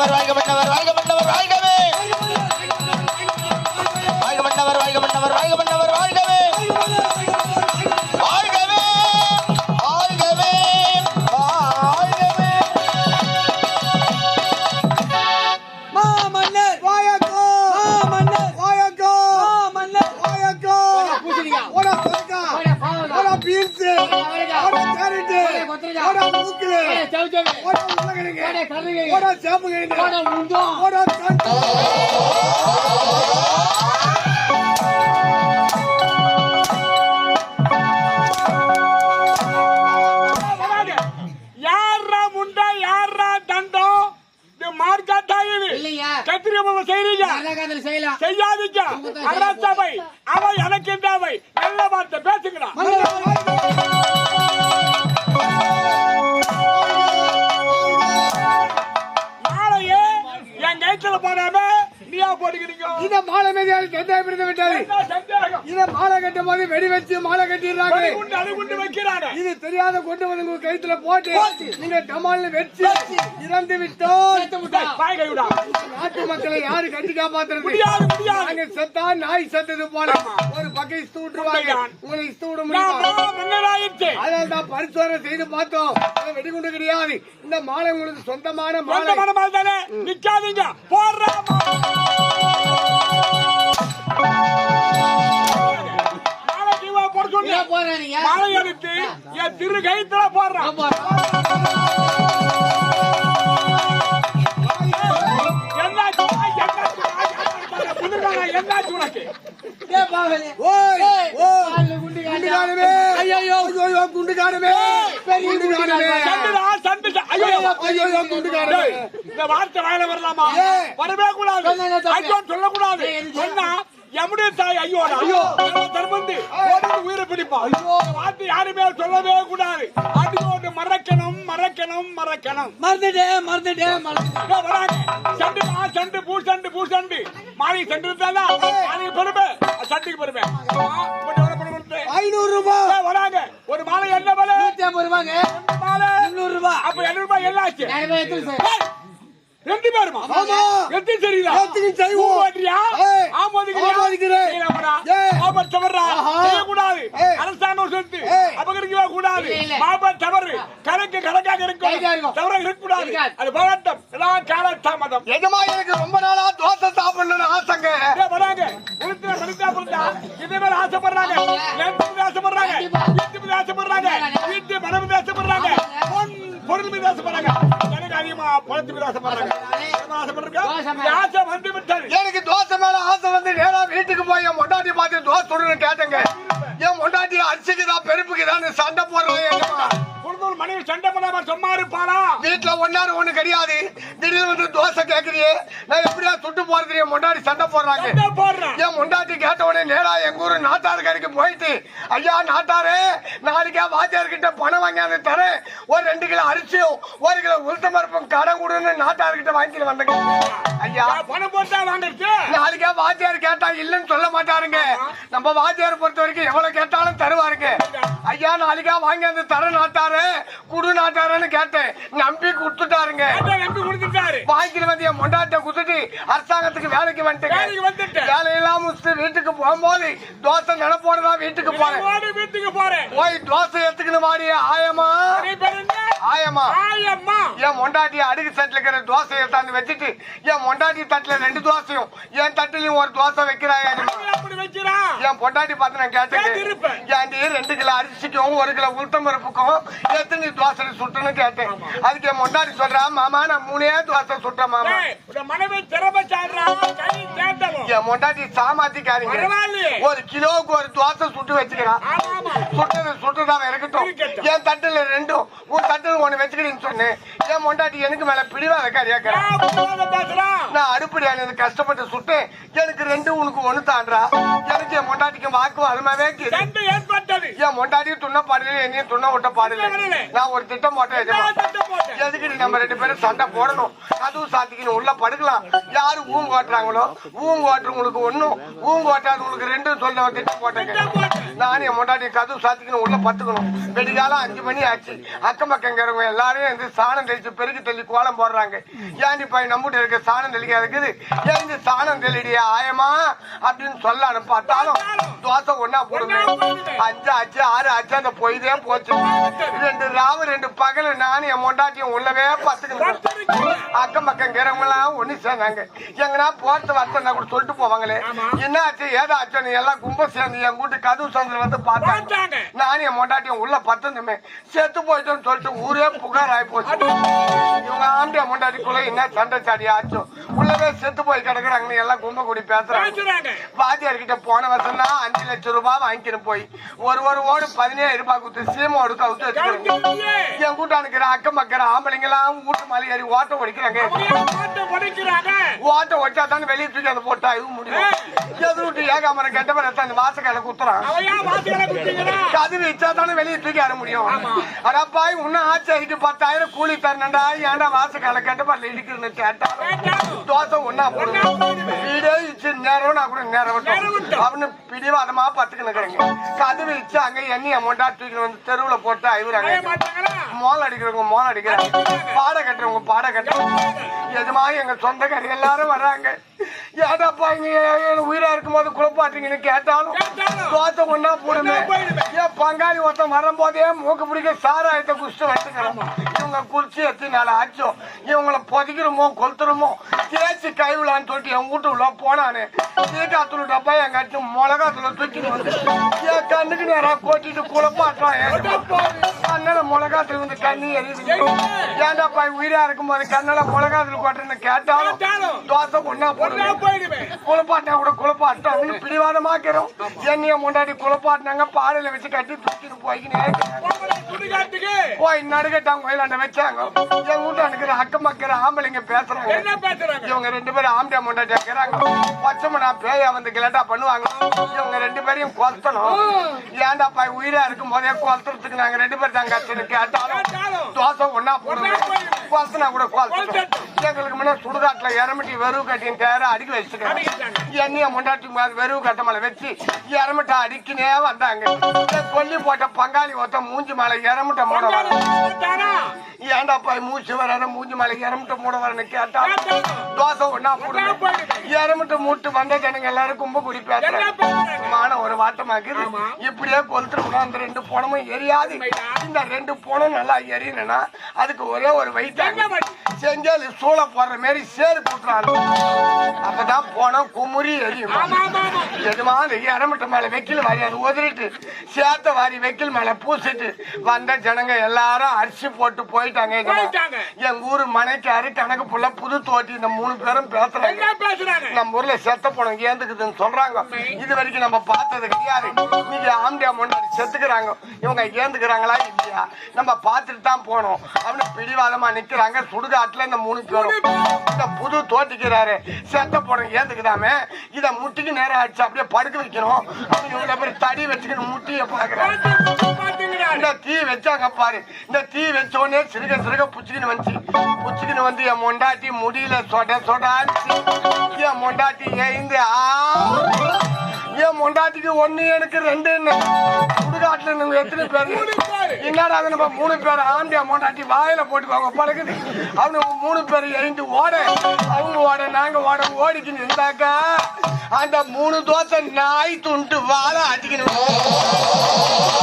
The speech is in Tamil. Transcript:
மன்னவர் வாழ்க மன்னவர் வாழ்க மன்னவர் வாழ்கவே வாழ்க மன்னவர் வாழ்க மன்னவர் வாழ்க மன்னவர் வாழ்கவே வாழ்கவே வாழ்கவே வாழ்கவே மாமன்னர்! வாயக்கோ மாமன்னர்! வாயக்கோ மாமன்னர்! வாயக்கோ. ஓடா சொர்க்கா ஓடா பீன்ஸ். ஓடா கேரட் ஓடா மூக்கு! ஓடா. ஓடா உருளைக்கிழங்கு ஓடா சேம்பு ஓடா உளுந்தம். ஓடா கத்திரிக்காய் செய்றீங்க. செய்யாதீங்க. அரசவை அவ எனக்கு அவை நல்ல வார்த்தை பேசுங்களா இத மாலை மீதியால் சந்தேகப்படுத்த விட்டாரு இத மாலை கட்டும் போது வெடி வச்சு மாலை கட்டிடுறாங்க. இது தெரியாத கொண்டு வந்து உங்க கைத்துல போட்டு நீங்க டமால்னு வச்சு இறந்து விட்டோம். நாட்டு மக்களை யாரு கட்டி காப்பாத்துறது? நாங்க செத்தா நாய் செத்தது போல. ஒரு பக்கம் இஸ்து விட்டுருவாங்க உங்களை இஸ்து விட நான் முடியுமா முன்னராயிடுச்சு அதான் தான் பரிசோதனை செய்து பார்த்தோம். வெடிகுண்டு கிடையாது. இந்த மாலை உங்களுக்கு சொந்தமான மாலை. நிக்காதீங்க. போடுறா மாலை எடுத்து என் திரு கைத்துல போடுறான். என்னாச்சு? உனக்கு. குண்டுகாரமே இந்த வார்த்தை வாயில வரலாமா. வரவே கூடாது. சொல்லக்கூடாது? சொன்னா எம்முடைய தாய் ஐயோடா ஐயோ தர்மந்து. உயிரை பிடிப்பா ஐயோ. வார்த்தை யாருமே சொல்லவே கூடாது. அடியோடு மறக்கணும் மறக்கணும் மறக்கணும். மறந்துட்டேன் மறந்துட்டேன் இதோ வராங்க. சண்டு மா சண்டு பூ சண்டு பூ சண்டு. மாலை சண்டு இருந்தா மாலை பெருமை சண்டுக்கு பெருமை? ஐநூறு ரூபாய் வராங்க. ஒரு மாலை என்ன விலை? நூத்தி ஐம்பது ரூபாங்க. மாலை. முந்நூறு ரூபாய் அப்ப எண்ணூறு ரூபாய் என்ன ஆச்சு ரெண்டு பேருமா ஆமா. எத்தனை சரிதா செய்வோம். ஓட்டுறியா ஏய், ஆமோதிக்கிறியா ஆமோதிக்கிறேன். மாபத் தவறா? ஆஹா. செய்யக்கூடாது ஏய். அரசாங்கம் சொத்து ஏய். அபகரிக்கவே கூடாது. மாபத் தவறு கணக்கு கணக்காக இருக்கும் இருக்கும். தவற இருக்கக்கூடாது இருக்காது. அது போராட்டம் எல்லாம் கால தாமதம் எஜமா எனக்கு ரொம்ப நாளா தோசை என் மொண்டாட்டி பார்த்து தோசை சுடணும்னு கேட்டேங்க. என் மொண்டாட்டி அரிசிக்குதா பெருப்புக்குதான்னு சண்டை போடுறாங்க மனைவி சண்டை பண்ணாம சும்மா இருப்பாளா? வீட்டுல ஒன்னாரு ஒண்ணு கிடையாது. திடீர்னு வந்து தோசை கேக்குறியே நான் எப்படியா சுட்டு போறது? என் மொண்டாட்டி சண்டை போடுறாங்க. என் முண்டாட்டி கேட்ட உடனே நேரா எங்க ஊரு நாட்டார் கடைக்கு போயிட்டு ஐயா நாட்டாரே நாளைக்கா வாத்தியார் கிட்ட பணம் வாங்கியாந்து தரேன். ஒரு ரெண்டு கிலோ அரிசியும் ஒரு கிலோ உளுத்த பருப்பும் கடன் கொடுன்னு நாட்டார் கிட்ட வாங்கிட்டு வந்தேங்க. ஐயா பணம் போட்டா வாங்கிருச்சு நாளைக்கா வாத்தியார் கேட்டா இல்லைன்னு சொல்ல மாட்டாருங்க. நம்ம வாத்தியார் பொறுத்த வரைக்கும் எவ்வளவு கேட்டாலும் தருவாருங்க. ஐயா நாளைக்கா வாங்கி வந்து தர நாட்டாரு குடு நாட்டாருன்னு கேட்டேன். நம்பி கொடுத்துட்டாருங்க. நம்பி கொடுத்துட்டாரு. வாங்கிட்டு வந்து என் மொண்டாட்ட குத்துட்டு அரசாங்கத்துக்கு வேலைக்கு வந்துட்டேன். வேலையெல்லாம் முடிச்சுட்டு வீட்டுக்கு போகும்போது தோசை நினைப்போடுதான் வீட்டுக்கு போறேன். வீட்டுக்கு போறேன். போய் தோசை எடுத்துக்கணும் மாடி ஆயமா ஆயமா ஆயம்மா. என் மொண்டாட்டி அடுக்கு தட்டுல இருக்கிற தோசை எடுத்தாந்து வச்சுட்டு என் மொண்டாட்டி தட்டுல ரெண்டு தோசையும் என் தட்டுலயும் ஒரு தோசை வைக்கிறான் என் பொண்டாட்டி பார்த்து நான் கேட்டேன். ஏன்டி ரெண்டு கிலோ அரிசிக்கும் ஒரு கிலோ உளுத்தம் பருப்புக்கும் எத்தனை தோசை சுட்டுன்னு கேட்டேன். அதுக்கு என் பொண்டாட்டி சொல்றா மாமா நான் மூணே தோசை சுட்டேன் மாமா. மனைவி திறமை என் பொண்டாட்டி சாமாத்திக்காரங்க. ஒரு கிலோவுக்கு ஒரு தோசை சுட்டு வச்சுக்கிறான் சுட்டது சுட்டுதான் இருக்கட்டும். இருக்கட்டும். என் தட்டுல ரெண்டும் உன் தட்டுல ஒண்ணு வச்சுக்கிறேன்னு சொன்னேன் என் பொண்டாட்டி எனக்கு மேல ஏன் புத்தகத்தை பேசுறான் நான் அடுப்படியான கஷ்டப்பட்டு சுட்டேன். எனக்கு ரெண்டு உனக்கு ஒண்ணு தான்றா எனக்கு என் பொண்டாட்டிக்கு வாக்கு அருமாவே ஏற்பட்டது என் மொண்டாடி துண்ண பாடல என்னையும் துண்ண விட்ட பாடல. நான் ஒரு திட்டம் போட்டேன். நான் போட்டேன். எதுக்கு நம்ம ரெண்டு பேரும் சண்டை போடணும்? கதவு சாத்திக்கணும் உள்ள படுக்கலாம். யாரு ஊங்க ஓட்டுறாங்களோ ஊங்க ஓட்டுறவங்களுக்கு ஒண்ணும். ஊங்க ஓட்டாதவங்களுக்கு ரெண்டும் சொல்ல திட்டம் போட்டேங்க நானும் என் முன்னாடி கதவு சாத்திக்கணும் உள்ள பத்துக்கணும் வெடிகாலம் அஞ்சு மணி ஆச்சு. அக்கம் பக்கங்கிறவங்க எல்லாரும் வந்து சாணம் தெளிச்சு பெருக்கி தள்ளி கோலம் போடுறாங்க. ஏன்டி போய் நம்மகிட்ட இருக்க சாணம் தெளிக்க இருக்குது? ஏன் இந்த சாணம் தெளிடியா ஆயமா? அப்படின்னு சொல்லலான்னு பார்த்தாலும் தோசை ஒன்னா போடுமே. அஞ்சு ஆச்சு ஆறு ஆச்சு அந்த பொய்தே போச்சு. ரெண்டு ராவு ரெண்டு பகல் நானும் என் மொண்டாட்டியும் உள்ளவே பார்த்துக்கணும் அக்கம் பக்கம் எல்லாம் ஒண்ணு சேர்ந்தாங்க. எங்கன்னா போறது வரத்தா கூட சொல்லிட்டு போவாங்களே. என்ன ஆச்சு ஏதாச்சும் நீ எல்லாம் கும்ப சேர்ந்து என் கூட்டு கதவு சந்தில வந்து பார்த்தாங்க. நானும் என் மொண்டாட்டியும் உள்ள பத்துந்துமே. செத்து போயிட்டோம்னு சொல்லிட்டு ஊரே புகார் ஆகி போச்சு இவங்க ஆண்டிய மொண்டாட்டிக்குள்ள என்ன சண்டை சாடி ஆச்சும் உள்ளவே செத்து போய் கிடக்குறாங்கன்னு எல்லாம் கும்ப கூடி பேசுறாங்க. பேசுறாங்க. வாத்தியார் கிட்ட போன வருஷம் தான் அஞ்சு லட்சம் ரூபாய் வாங்கிக்கணும் போய். ஒரு ஒரு ஓடு பதினேழு ரூபாய் கொடுத்து சீமோடு கவுத்து வச்சுக்கிறேன் என் கூட்டானுக்கிற அக்கம் பக்கிற ஆம்பளைங்க எல்லாம் வீட்டு மேலே ஏறி ஓட்ட ஒடிக்கிறாங்க. ஓட்ட ஒடிச்சா தான் வெளியே தூக்கி அந்த போட்டா இது முடியும் எது விட்டு ஏகாமரம் கெட்ட பேர் அந்த வாசக்கால குத்துறான். கதவு வச்சா தானே வெளியே தூக்கி ஆட முடியும். அடப்பாய் இன்னும் ஆச்சரிக்கு பத்தாயிரம் கூலி தரணும்டா ஏன்டா வாசக்கால கெட்ட பேர்ல இடிக்கிறேன்னு கேட்டா தோசை ஒன்னா போடுங்க வீடே நேரம் நான் கூட நேரம் அவனு பிடிவாதமா பத்துக்கணுங்கிறங்க கதவு வச்சு அங்க எண்ணெய் அமௌண்டா தூக்கி வந்து தெருவுல போட்டு மாட்டாங்களா? மோல் அடிக்கிறவங்க மோல் அடிக்கிறாங்க. பாட கட்டுறவங்க பாட கட்டுறவங்க. எஜமா எங்க சொந்தக்காரங்க எல்லாரும் வர்றாங்க. ஏடாப்பா இங்க உயிரா இருக்கும்போது குழப்பாட்டீங்கன்னு கேட்டாலும் கேட்டாலும். தோசை ஒன்னா போடுமே. ஏன் பங்காளி ஒருத்தன் வரும்போதே மூக்கு பிடிக்க சாராயத்தை குடிச்சு வச்சுக்கிறோம் இவங்க குடிச்சு எத்தனை நாள் ஆச்சோ? இவங்களை புதைக்கிறோமோ கொளுத்துறோமோ? தேய்ச்சி கைவிழான்னு சொல்லிட்டு என் வீட்டு உள்ள போனானே. சீக்காத்தூள் டப்பா என் கட்டு மிளகாத்துல தூக்கிட்டு வந்து என் கண்ணுக்கு நேரா கொட்டிட்டு குழப்பாட்டான் கண்ணில் மிளகாத்தூள் வந்து கண்ணி எரியுது. ஏன்டா பாய் உயிரா இருக்கும்போது கண்ணில் மிளகாத்துல கொட்டுன்னு கேட்டாலும் கேட்டாலும். தோசை ஒன்னா போடுவேன் குழப்பாட்டினா கூட குழப்பாட்டா அப்படின்னு பிடிவாதமாக்கிறோம். என்னைய முன்னாடி குழப்பாட்டினாங்க பாடையில வச்சு கட்டி தூக்கிட்டு போய்க்கினே போய் பொம்பளை கோயில் போய் நடுக்கட்டாங்க கோயிலாண்ட வச்சாங்க. என் வீட்டு அனுக்கிற அக்கம் பக்கிற ஆம்பளைங்க பேசுறாங்க என்ன பேசுறாங்க. இவங்க ரெண்டு பேரும் ஆம்பளை முண்டாட்டி இருக்கிறாங்க பச்சைமனா பேய வந்து கிளட்டா பண்ணுவாங்க இவங்க ரெண்டு பேரையும் கொத்தணும். ஏன்டாப்பா உயிரா இருக்கும் போதே கொத்துறதுக்கு நாங்க ரெண்டு பேரும் தாங்க கேட்டாலும் தோசை ஒன்னா போடுவோம் கொத்தனா கூட கொத்தணும் எங்களுக்கு முன்ன சுடுகாட்டுல இறமிட்டி வெறுவு கட்டின்னு தேர அடிக்க வச்சுட்டாங்க என்னைய முண்டாட்டி மாதிரி வெறுவு கட்ட மேல வச்சு இறமிட்ட அடிக்கினே வந்தாங்க. கொல்லி போட்ட பங்காளி ஒருத்தன் மூஞ்சி மலை இறமிட்ட மூட வர போய் மூச்சு வராத மூஞ்சி மேல இறமிட்ட மூட வரன்னு கேட்டாலும். தோசை ஒன்னா போடுங்க. இறமிட்டு மூட்டு வந்த ஜனங்க எல்லாரும் கும்ப குடி என்ன பேசுறாங்க பேசுறாங்க மான ஒரு வாட்டமாக்குது ஆமா. இப்படியே கொளுத்துருக்கணும் அந்த ரெண்டு பணமும் எரியாது. இந்த ரெண்டு பணம் நல்லா எரியணும்னா அதுக்கு ஒரே ஒரு வழி? செஞ்சால் சூளை போடுற மாதிரி சேரு கூட்டுறாங்க அப்பதான் போனோம் குமுறி எரியும் எதுமா இறமிட்ட மேல வெக்கில் வாரி அது உதறிட்டு சேத்த வாரி வெக்கில் மேல பூசிட்டு வந்த ஜனங்க எல்லாரும் அரிசி போட்டு எஜமா. போயிட்டாங்க. எங்க ஊரு மனைக்காரு கணக்கு புள்ள புது தோட்டி இந்த மூணு பேரும் பேசுறாங்க. நம்ம ஊர்ல செத்த பணம் ஏந்துக்குதுன்னு சொல்றாங்க. இது வரைக்கும் நம்ம பார்த்தது கிடையாது. நீங்க ஆம்பியா முன்னாடி செத்துக்கிறாங்க. இவங்க ஏந்துக்கிறாங்களா இல்லையா? நம்ம பார்த்துட்டு தான் போனோம். அவனு பிடிவாதமா நிக்கிறாங்க. சுடுகாட்டுல இந்த மூணு பேரும். இந்த புது தோட்டிக்கிறாரு. செத்த பணம் ஏந்துக்குதாமே. இத முட்டிக்கு நேரம் ஆச்சு அப்படியே படுக்க வைக்கணும். அவங்க இவ்வளவு பேர் தடி வச்சுக்கணும் முட்டிய பாக்குறாங்க இந்த தீ வச்சாங்க பாரு. இந்த தீ வச்ச உடனே சிறுக சிறுக புச்சுக்கின்னு வந்துச்சு. புச்சுக்கின்னு வந்து என் மொண்டாட்டி முடியல சொட சொடாச்சு என் மொண்டாட்டி எழுந்து ஆ. என் மொண்டாட்டிக்கு ஒண்ணு எனக்கு ரெண்டு சுடுகாட்டுல நீங்க எத்தனை பேர்? என்னடா அது நம்ம மூணு பேர்? ஆண்டியா மொண்டாட்டி வாயில போட்டுக்கோங்க பழகுது அவனு மூணு பேர் எழுந்து ஓட. அவங்க ஓட நாங்க ஓட ஓடிக்கின்னு இருந்தாக்கா அந்த மூணு தோசை நாய் துண்டு வாழை அடிக்கணும்